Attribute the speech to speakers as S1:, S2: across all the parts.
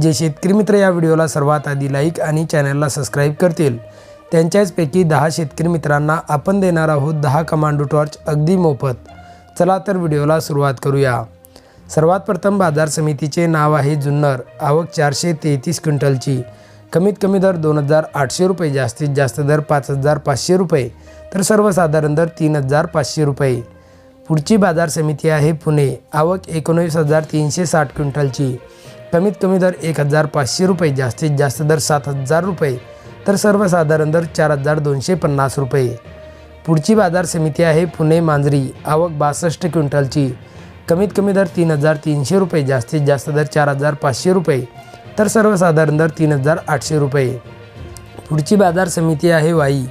S1: जे शेतकरी मित्र या व्हिडिओला सर्वात आधी लाईक आणि चॅनलला सबस्क्राईब करतील. त्यांच्याचपैकी दहा शेतकरी मित्रांना आपण देणार आहोत दहा कमांडो टॉर्च अगदी मोफत. चला तर व्हिडिओला सुरुवात करूया. सर्वात प्रथम बाजार समितीचे नाव आहे जुन्नर. आवक चारशे तेहतीस क्विंटलची. कमीत कमी दर दोन हजार आठशे रुपये जास्तीत जास्त दर पाच हजार पाचशे रुपये तर सर्वसाधारण दर तीन हजार पाचशे रुपये. पुढची बाजार समिती आहे पुणे. आवक एकोणवीस हजार तीनशे साठ क्विंटलची. कमीत कमी दर एक हजार पाचशे रुपये जास्तीत जास्त दर सात हजार रुपये तर सर्वसाधारण दर चार हजार दोनशे पन्नास रुपये. पुढची बाजार समिती आहे पुणे मांजरी आवक बासष्ट क्विंटलची. कमीत कमी दर तीन हजार तीनशे रुपये जास्तीत जास्त दर चार हजार पाचशे रुपये तर सर्वसाधारण दर तीन हजार आठशे रुपये. पुढची बाजार समिती आहे वाई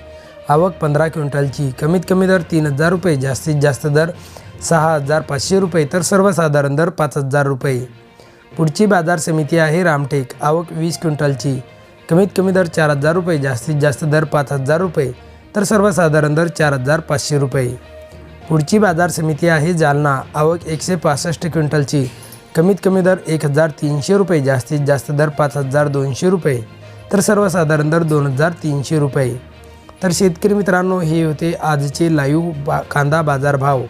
S1: आवक पंधरा क्विंटलची. कमीत कमी दर तीन हजार रुपये जास्तीत जास्त दर सहा हजार पाचशे रुपये तर सर्वसाधारण दर पाच हजार रुपये. पुढची बाजार समिती आहे रामटेक. आवक वीस क्विंटलची. कमीत कमी दर चार हजार रुपये जास्तीत जास्त दर पाच हजार रुपये तर सर्वसाधारण दर चार हजार पाचशे रुपये. पुढची बाजार समिती आहे जालना. आवक एकशे पासष्ट क्विंटलची. कमीत कमी दर एक हजार तीनशे रुपये जास्तीत जास्त दर पाच हजार दोनशे रुपये तर सर्वसाधारण दर दोन हजार तीनशे रुपये. तर शेतकरी मित्रांनो हे होते आजचे लाईव्ह बा कांदा बाजारभाव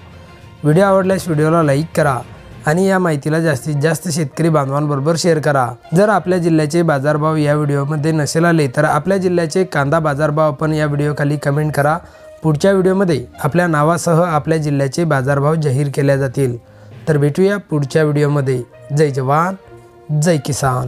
S1: व्हिडिओ आवडल्यास व्हिडिओला लाईक करा. आणि या माहितीला जास्तीत जास्त शेतकरी बांधवांबरोबर शेअर करा. जर आपल्या जिल्ह्याचे बाजारभाव या व्हिडिओमध्ये नसेल आले तर आपल्या जिल्ह्याचे कांदा बाजारभाव आपण या व्हिडिओखाली कमेंट करा. पुढच्या व्हिडिओमध्ये आपल्या नावासह आपल्या जिल्ह्याचे बाजारभाव जाहीर केले जातील. तर भेटूया पुढच्या व्हिडिओमध्ये. जय जवान जय किसान.